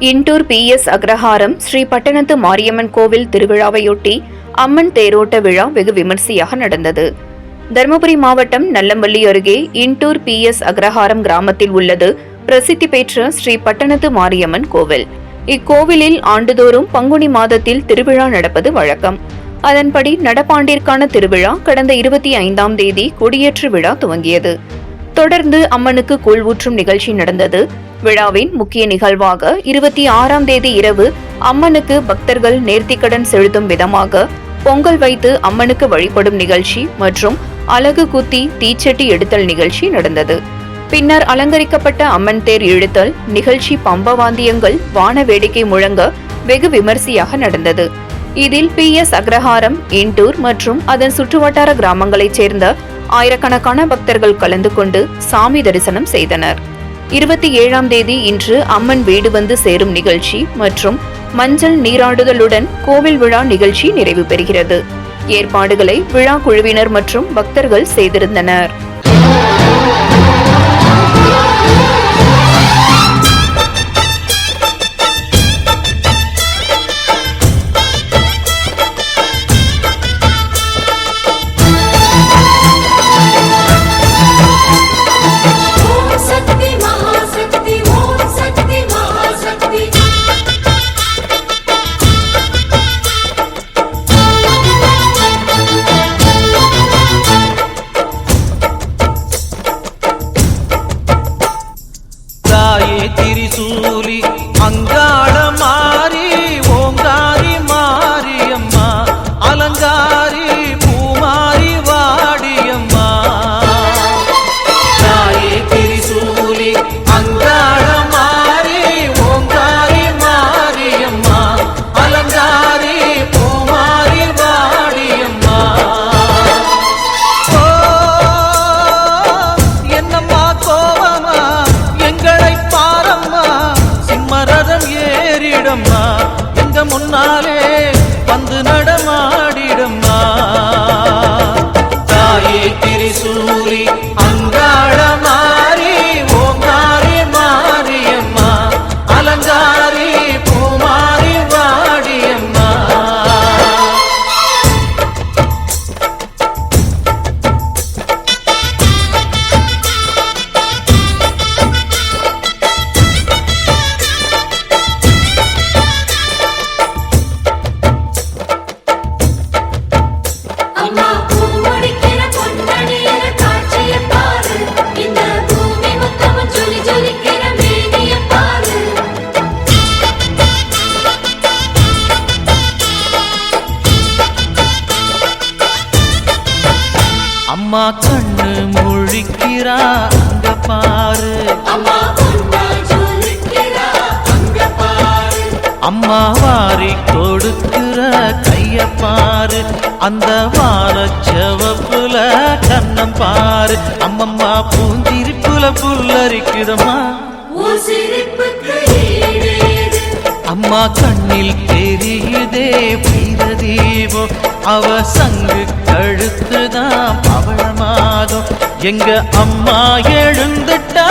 Indur PS அக்ரஹாரம் ஸ்ரீ பட்டணத்து மாரியம்மன் கோவில் திருவிழாவையொட்டி அம்மன் தேரோட்ட விழா வெகு விமர்சையாக நடந்தது. தருமபுரி மாவட்டம் நல்லம்பள்ளி அருகே இண்டூர் பிஎஸ் அக்ரஹாரம் கிராமத்தில் உள்ளது பிரசித்தி பெற்ற ஸ்ரீ பட்டணத்து மாரியம்மன் கோவில். இக்கோவிலில் ஆண்டுதோறும் பங்குனி மாதத்தில் திருவிழா நடப்பது வழக்கம். அதன்படி நடப்பாண்டிற்கான திருவிழா கடந்த இருபத்தி ஐந்தாம் தேதி கொடியேற்று விழா துவங்கியது. தொடர்ந்து அம்மனுக்கு கூழ் ஊற்றும் நிகழ்ச்சி நடந்தது. விழாவின் முக்கிய நிகழ்வாக இருபத்தி ஆறாம் தேதி இரவு அம்மனுக்கு பக்தர்கள் நேர்த்திக்கடன் செலுத்தும் விதமாக பொங்கல் வைத்து அம்மனுக்கு வழிபடும் நிகழ்ச்சி மற்றும் அலகு குத்தி தீச்சட்டி எடுத்தல் நிகழ்ச்சி நடந்தது. பின்னர் அலங்கரிக்கப்பட்ட அம்மன் தேர் இழுத்தல் நிகழ்ச்சி பம்பவாந்தியங்கள் வான வேடிக்கை முழங்க வெகு விமர்சையாக நடந்தது. இதில் பி எஸ் அக்ரஹாரம் இண்டூர் மற்றும் அதன் சுற்றுவட்டார கிராமங்களைச் சேர்ந்த ஆயிரக்கணக்கான பக்தர்கள் கலந்து கொண்டு சாமி தரிசனம் செய்தனர். இருபத்தி ஏழாம் தேதி இன்று அம்மன் வீடு வந்து சேரும் நிகழ்ச்சி மற்றும் மஞ்சள் நீராடுதலுடன் கோவில் விழா நிகழ்ச்சி நிறைவு பெறுகிறது. ஏற்பாடுகளை விழா குழுவினர் மற்றும் பக்தர்கள் செய்திருந்தனர். తిరిసూలి అంగాడమా அம்மா கண்ணு முழிக்கிறா அங்க பாரு. அம்மா வாரி கொடுக்கிற கைய பாரு. அந்த வார செவப்புல கண்ணம் பாரு. அம்மம்மா பூந்திரிப்புல புல்லரிக்குதம்மா. சிரிப்புக்கு அம்மா கண்ணில் தெரியுதே வீர தீபம் அவ சங்கு கழுத்துதான் பவளமாகும் எங்க அம்மா எழுந்துட்டா